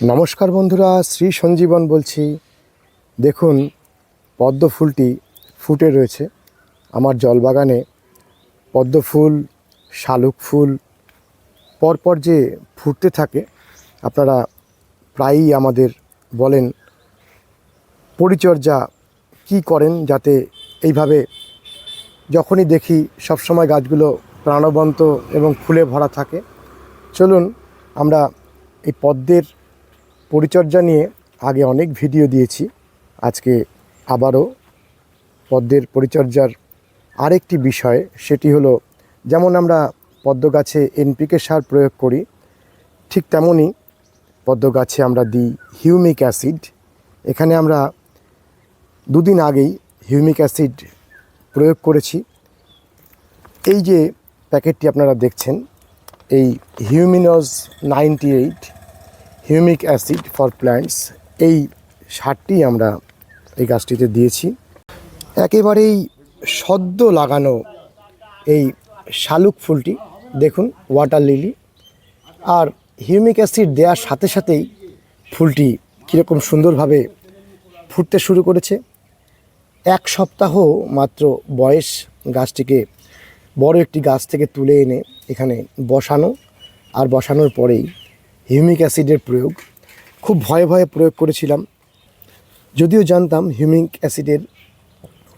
নমস্কার বন্ধুরা, শ্রী সঞ্জীবন বলছি। দেখুন, পদ্ম ফুলটি ফুটে রয়েছে আমার জলবাগানে। পদ্ম ফুল, শালুক ফুল, পরপর যে ফুটতে থাকে, আপনারা প্রায়ই আমাদের বলেন, পরিচর্যা কি করেন যাতে এইভাবে যখনই দেখি সবসময় গাছগুলো প্রাণবন্ত এবং ফুলে ভরা থাকে। চলুন, আমরা এই পদ্মের পরিচর্যা নিয়ে আগে অনেক ভিডিও দিয়েছি। আজকে আবারও পদ্মের পরিচর্যার আরেকটি বিষয়, সেটি হলো যেমন আমরা পদ্ম গাছে এনপিকে সার প্রয়োগ করি, ঠিক তেমনই পদ্ম গাছে আমরা দিই হিউমিক অ্যাসিড। এখানে আমরা দুদিন আগেই হিউমিক অ্যাসিড প্রয়োগ করেছি। এই যে প্যাকেটটি আপনারা দেখছেন, এই Huminous ninety eight humic acid for plants, এই সারটি আমরা এই গাছটিতে দিয়েছি। একেবারেই সদ্য লাগানো এই শালুক ফুলটি, দেখুন, ওয়াটার লিলি। আর হিউমিক অ্যাসিড দেওয়ার সাথে সাথেই ফুলটি কীরকম সুন্দরভাবে ফুটতে শুরু করেছে। এক সপ্তাহ মাত্র বয়স গাছটিকে, বড় একটি গাছ থেকে তুলে এনে এখানে বসানো। আর বসানোর পরেই হিউমিক অ্যাসিডের প্রয়োগ। খুব ভয়ে ভয়ে প্রয়োগ করেছিলাম। যদিও জানতাম হিউমিক অ্যাসিডের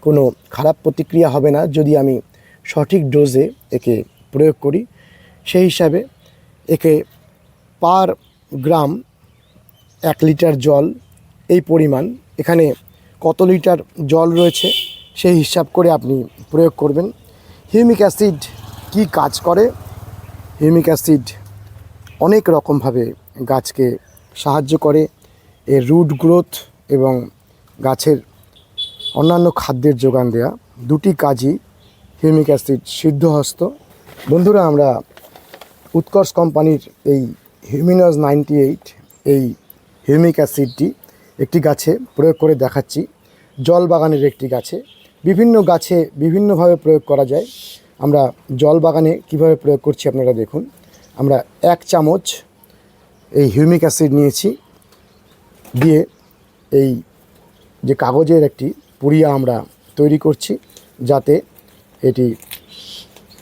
কোনো খারাপ প্রতিক্রিয়া হবে না যদি আমি সঠিক ডোজে একে প্রয়োগ করি। সেই হিসাবে একে পার গ্রাম এক লিটার জল এই পরিমাণ। এখানে কত লিটার জল রয়েছে সেই হিসাব করে আপনি প্রয়োগ করবেন। হিউমিক অ্যাসিড কি কাজ করে? হিউমিক অ্যাসিড অনেক রকমভাবে গাছকে সাহায্য করে। এর রুট গ্রোথ এবং গাছের অন্যান্য খাদ্যের যোগান দেয়া। দুটি কাজই হিউমিক অ্যাসিড সিদ্ধহস্ত। বন্ধুরা, আমরা উৎকর্ষ কোম্পানির এই হিউমিনাস নাইনটি এইট এই হিউমিক অ্যাসিডটি একটি গাছে প্রয়োগ করে দেখাচ্ছি। জল বাগানের একটি গাছে। বিভিন্ন গাছে বিভিন্নভাবে প্রয়োগ করা যায়। আমরা জল বাগানে কীভাবে প্রয়োগ করছি আপনারা দেখুন। আমরা এক চামচ এই হিউমিক অ্যাসিড নিয়েছি দিয়ে এই যে কাগজের একটি পুড়িয়া আমরা তৈরি করছি যাতে এটি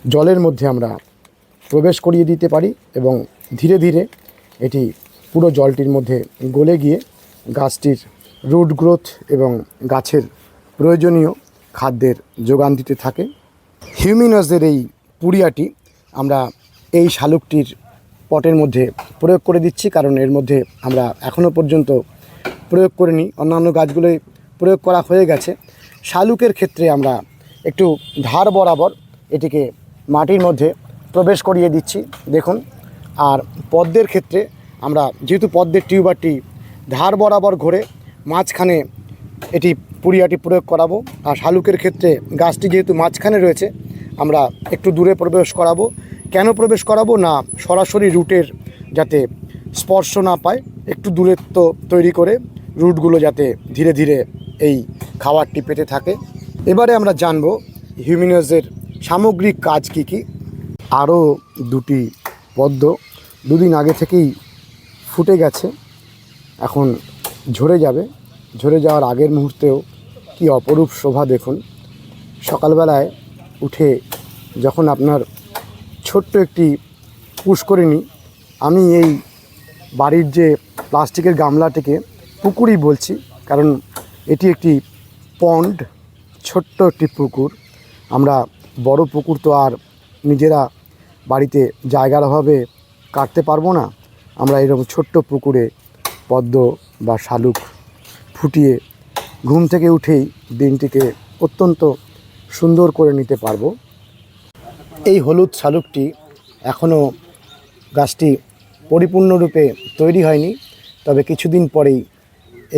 জলের মধ্যে আমরা প্রবেশ করিয়ে দিতে পারি এবং ধীরে ধীরে এটি পুরো জলটির মধ্যে গলে গিয়ে গাছটির রুট গ্রোথ এবং গাছের প্রয়োজনীয় খাদ্যের যোগান দিতে থাকে। হিউমিনাসের এই পুড়িয়াটি আমরা এই শালুকটির পটের মধ্যে প্রয়োগ করে দিচ্ছি, কারণ এর মধ্যে আমরা এখনও পর্যন্ত প্রয়োগ করিনি। অন্যান্য গাছগুলোই প্রয়োগ করা হয়ে গেছে। শালুকের ক্ষেত্রে আমরা একটু ধার বরাবর এটিকে মাটির মধ্যে প্রবেশ করিয়ে দিচ্ছি, দেখুন। আর পদ্মের ক্ষেত্রে আমরা যেহেতু পদ্মের টিউবারটি ধার বরাবর ঘুরে, মাঝখানে এটি পুরিয়াটি প্রয়োগ করাবো। আর শালুকের ক্ষেত্রে গাছটি যেহেতু মাঝখানে রয়েছে, আমরা একটু দূরে প্রবেশ করাবো। কেন প্রবেশ করাবো? না, সরাসরি রুটের যাতে স্পর্শ না পায়, একটু দূরত্ব তৈরি করে রুটগুলো যাতে ধীরে ধীরে এই খাবারটি পেতে থাকে। এবারে আমরা জানব হিউমিনাসের সামগ্রিক কাজ কী কী। আরও দুটি পদ্ম দুদিন আগে থেকেই ফুটে গেছে, এখন ঝরে যাবে। ঝরে যাওয়ার আগের মুহূর্তেও কি অপরূপ শোভা দেখুন। সকালবেলায় উঠে যখন আপনার ছোট্ট একটি পুষ্করিণী আমি এই বাড়ির যে প্লাস্টিকের গামলাটিকে পুকুরই বলছি, কারণ এটি একটি পন্ড, ছোট্ট একটি পুকুর। আমরা বড় পুকুর তো আর নিজেরা বাড়িতে জায়গার অভাবে কাটতে পারব না। আমরা এরকম ছোট্ট পুকুরে পদ্ম বা শালুক ফুটিয়ে ঘুম থেকে উঠেই দিনটিকে অত্যন্ত সুন্দর করে নিতে পারব। এই হলুদ শালুকটি এখনও গাছটি পরিপূর্ণরূপে তৈরি হয়নি, তবে কিছুদিন পরেই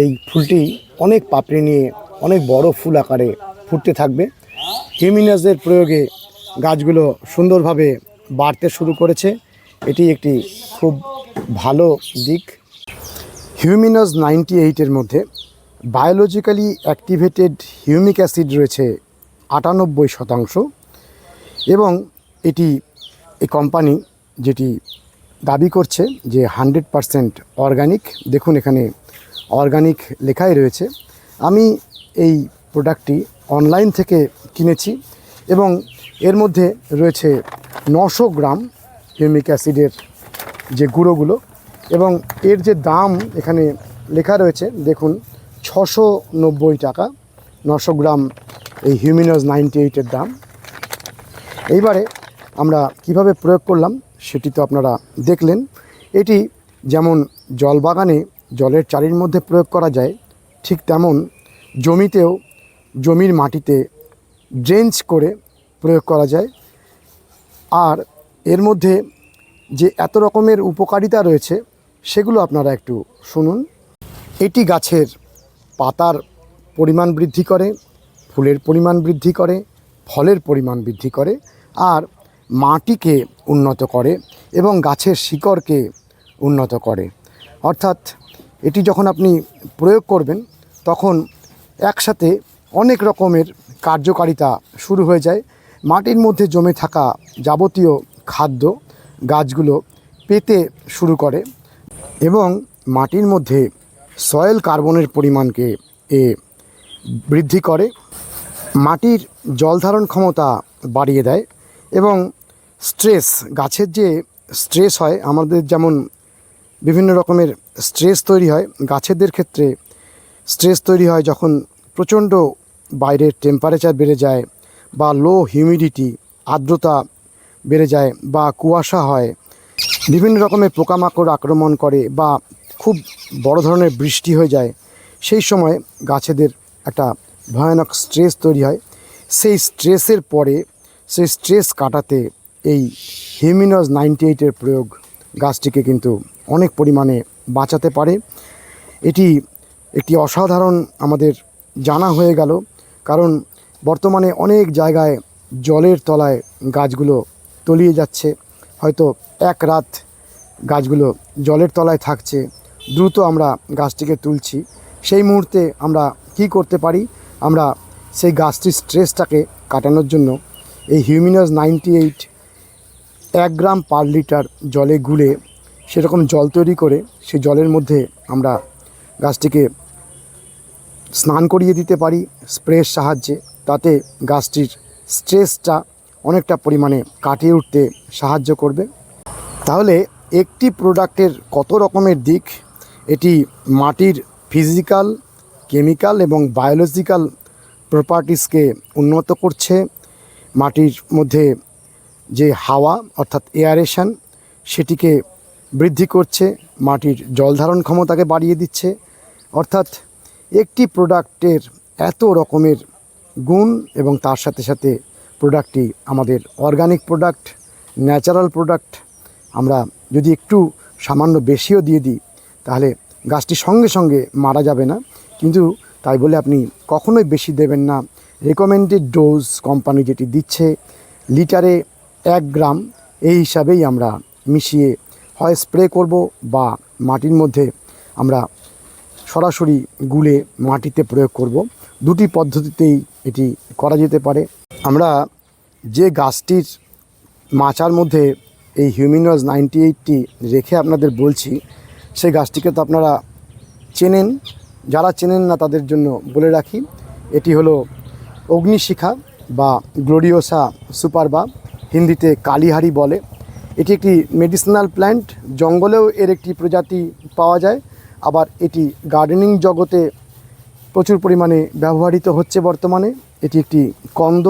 এই ফুলটি অনেক পাপড়ি নিয়ে অনেক বড় ফুল আকারে ফুটতে থাকবে। হিউমিনাসের প্রয়োগে গাছগুলো সুন্দরভাবে বাড়তে শুরু করেছে। এটি একটি খুব ভালো দিক। হিউমিনাস নাইনটি এইটের মধ্যে বায়োলজিক্যালি অ্যাক্টিভেটেড হিউমিক অ্যাসিড রয়েছে আটানব্বই শতাংশ এবং এটি এই কোম্পানি যেটি দাবি করছে যে হান্ড্রেড পারসেন্ট অর্গানিক দেখুন এখানে অর্গানিক লেখাই রয়েছে। আমি এই প্রোডাক্টটি অনলাইন থেকে কিনেছি এবং এর মধ্যে রয়েছে নশো গ্রাম হিউমিক অ্যাসিডের যে গুঁড়োগুলো এবং এর যে দাম এখানে লেখা রয়েছে, দেখুন ছশো নব্বই টাকা, নশো গ্রাম এই হিউমিনাস নাইনটি এইটের দাম। এইবারে আমরা কীভাবে প্রয়োগ করলাম সেটি তো আপনারা দেখলেন। এটি যেমন জল বাগানে জলের চারির মধ্যে প্রয়োগ করা যায়, ঠিক তেমন জমিতেও জমির মাটিতে ড্রেঞ্চ করে প্রয়োগ করা যায়। আর এর মধ্যে যে এত রকমের উপকারিতা রয়েছে সেগুলো আপনারা একটু শুনুন। এটি গাছের পাতার পরিমাণ বৃদ্ধি করে, ফুলের পরিমাণ বৃদ্ধি করে, ফলের পরিমাণ বৃদ্ধি করে, আর মাটিকে উন্নত করে এবং গাছের শিকড়কে উন্নত করে। অর্থাৎ এটি যখন আপনি প্রয়োগ করবেন, তখন একসাথে অনেক রকমের কার্যকারিতা শুরু হয়ে যায়। মাটির মধ্যে জমে থাকা যাবতীয় খাদ্য গাছগুলো পেতে শুরু করে এবং মাটির মধ্যে সয়েল কার্বনের পরিমাণকে এ বৃদ্ধি করে। মাটির জল ধারণ ক্ষমতা বাড়িয়ে দেয় এবং স্ট্রেস, গাছের যে স্ট্রেস হয়, আমাদের যেমন বিভিন্ন রকমের স্ট্রেস তৈরি হয়, গাছেদের ক্ষেত্রে স্ট্রেস তৈরি হয় যখন প্রচণ্ড বাইরের টেম্পারেচার বেড়ে যায় বা লো হিউমিডিটি আর্দ্রতা বেড়ে যায় বা কুয়াশা হয়, বিভিন্ন রকমের পোকামাকড় আক্রমণ করে বা খুব বড় ধরনের বৃষ্টি হয়ে যায়, সেই সময় গাছেদের একটা ভয়ানক স্ট্রেস তৈরি হয়। সেই স্ট্রেসের পরে, সেই স্ট্রেস কাটাতে এই হিউমিনস নাইনটি এইটের প্রয়োগ গাছটিকে কিন্তু অনেক পরিমাণে বাঁচাতে পারে। এটি একটি অসাধারণ আমাদের জানা হয়ে গেল, কারণ বর্তমানে অনেক জায়গায় জলের তলায় গাছগুলো তলিয়ে যাচ্ছে। হয়তো এক রাত গাছগুলো জলের তলায় থাকছে, দ্রুত আমরা গাছটিকে তুলছি। সেই মুহূর্তে আমরা কি করতে পারি? আমরা সেই গাছটির স্ট্রেসটাকে কাটানোর জন্য এই হিউমিনাস নাইনটি এইট এক গ্রাম পার লিটার জলে গুলে সেরকম জল তৈরি করে সেই জলের মধ্যে আমরা গাছটিকে স্নান করিয়ে দিতে পারি স্প্রের সাহায্যে। তাতে গাছটির স্ট্রেসটা অনেকটা পরিমাণে কাটিয়ে উঠতে সাহায্য করবে। তাহলে একটি প্রোডাক্টের কত রকমের দিক? এটি মাটির ফিজিক্যাল, কেমিক্যাল এবং বায়োলজিক্যাল প্রপার্টিসকে উন্নত করছে। মাটির মধ্যে যে হাওয়া, অর্থাৎ এয়ারেশন সেটিকে বৃদ্ধি করছে, মাটির জল ধারণ ক্ষমতাকে বাড়িয়ে দিচ্ছে। অর্থাৎ একটি প্রোডাক্টের এত রকমের গুণ এবং তার সাথে সাথে প্রোডাক্টটি আমাদের অর্গানিক প্রোডাক্ট ন্যাচারাল প্রোডাক্ট আমরা যদি একটু সামান্য বেশিও দিয়ে দিই, তাহলে গাছটি সঙ্গে সঙ্গে মারা যাবে না। কিন্তু তাই বলে আপনি কখনোই বেশি দেবেন না। রেকমেন্ডেড ডোজ কোম্পানি যেটি দিচ্ছে, লিটারে এক গ্রাম, এই হিসাবেই আমরা মিশিয়ে হয় স্প্রে করব বা মাটির মধ্যে আমরা সরাসরি গুলে মাটিতে প্রয়োগ করব। দুটি পদ্ধতিতেই এটি করা যেতে পারে। আমরা যে গাছটির মাচার মধ্যে এই হিউমিনাস নাইনটি এইটটি রেখে আপনাদের বলছি, সেই গাছটিকে তো আপনারা চেনেন। যারা চেনেন না তাদের জন্য বলে রাখি, এটি হলো অগ্নিশিখা বা গ্লোরিওসা সুপারবা হিন্দিতে কালীহারি বলে। এটি একটি মেডিসিনাল প্ল্যান্ট জঙ্গলেও এর একটি প্রজাতি পাওয়া যায়। আবার এটি গার্ডেনিং জগতে প্রচুর পরিমাণে ব্যবহৃত হচ্ছে বর্তমানে। এটি একটি কন্দ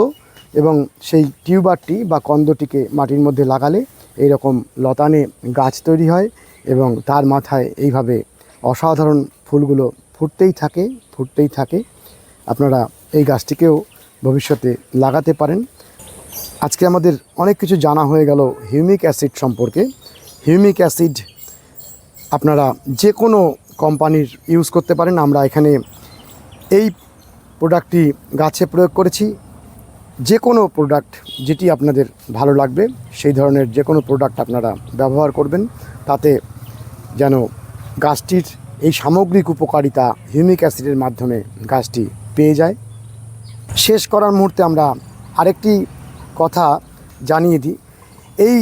এবং সেই টিউবারটি বা কন্দটিকে মাটির মধ্যে লাগালে এই রকম লতানে গাছ তৈরি হয় এবং তার মাথায় এইভাবে অসাধারণ ফুলগুলো ফুটতেই থাকে ফুটতেই থাকে। আপনারা এই গাছটিকেও ভবিষ্যতে লাগাতে পারেন। আজকে আমাদের অনেক কিছু জানা হয়ে গেল হিউমিক অ্যাসিড সম্পর্কে। হিউমিক অ্যাসিড আপনারা যে কোনো কোম্পানির ইউজ করতে পারেন। আমরা এখানে এই প্রোডাক্টটি গাছে প্রয়োগ করেছি। যে কোনো প্রোডাক্ট যেটি আপনাদের ভালো লাগবে, সেই ধরনের যে কোনো প্রোডাক্ট আপনারা ব্যবহার করবেন। তাতে যেন গাছটির এই সামগ্রিক উপকারিতা হিউমিক অ্যাসিডের মাধ্যমে গাছটি পেয়ে যায়। শেষ করার মুহূর্তে আমরা আরেকটি কথা জানিয়ে দিই। এই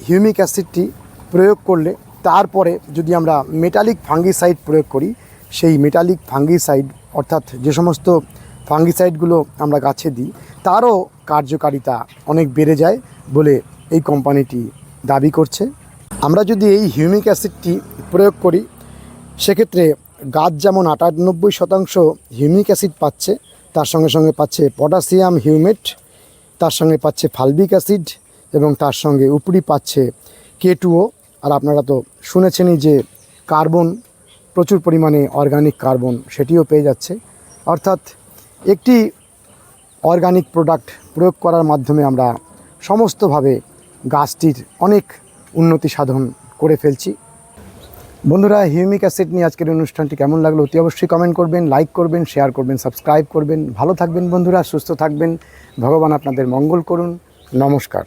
হিউমিক অ্যাসিডটি প্রয়োগ করলে তারপরে যদি আমরা মেটালিক ফাঙ্গিসাইড প্রয়োগ করি, সেই মেটালিক ফাঙ্গিসাইড অর্থাৎ যে সমস্ত ফাঙ্গিসাইডগুলো আমরা গাছে দিই, তারও কার্যকারিতা অনেক বেড়ে যায় বলে এই কোম্পানিটি দাবি করছে। আমরা যদি এই হিউমিক অ্যাসিডটি প্রয়োগ করি, সেক্ষেত্রে গাছ যেমন আটানব্বই শতাংশ হিউমিক অ্যাসিড পাচ্ছে, তার সঙ্গে সঙ্গে পাচ্ছে পটাশিয়াম হিউমেট তার সঙ্গে পাচ্ছে ফালবিক অ্যাসিড এবং তার সঙ্গে উপরি পাচ্ছে কেটুও আর আপনারা তো শুনেছেনই যে কার্বন, প্রচুর পরিমাণে অর্গানিক কার্বন সেটিও পেয়ে যাচ্ছে। অর্থাৎ একটি অর্গানিক প্রোডাক্ট প্রয়োগ করার মাধ্যমে আমরা সমস্তভাবে গাছটির অনেক উন্নতি সাধন করে ফেলছি। বন্ধুরা, হিউমিক অ্যাসিড নিয়ে আজকের অনুষ্ঠানটি কেমন লাগল অতি অবশ্যই কমেন্ট করবেন লাইক করবেন শেয়ার করবেন সাবস্ক্রাইব করবেন। ভালো থাকবেন বন্ধুরা, সুস্থ থাকবেন। ভগবান আপনাদের মঙ্গল করুন। নমস্কার।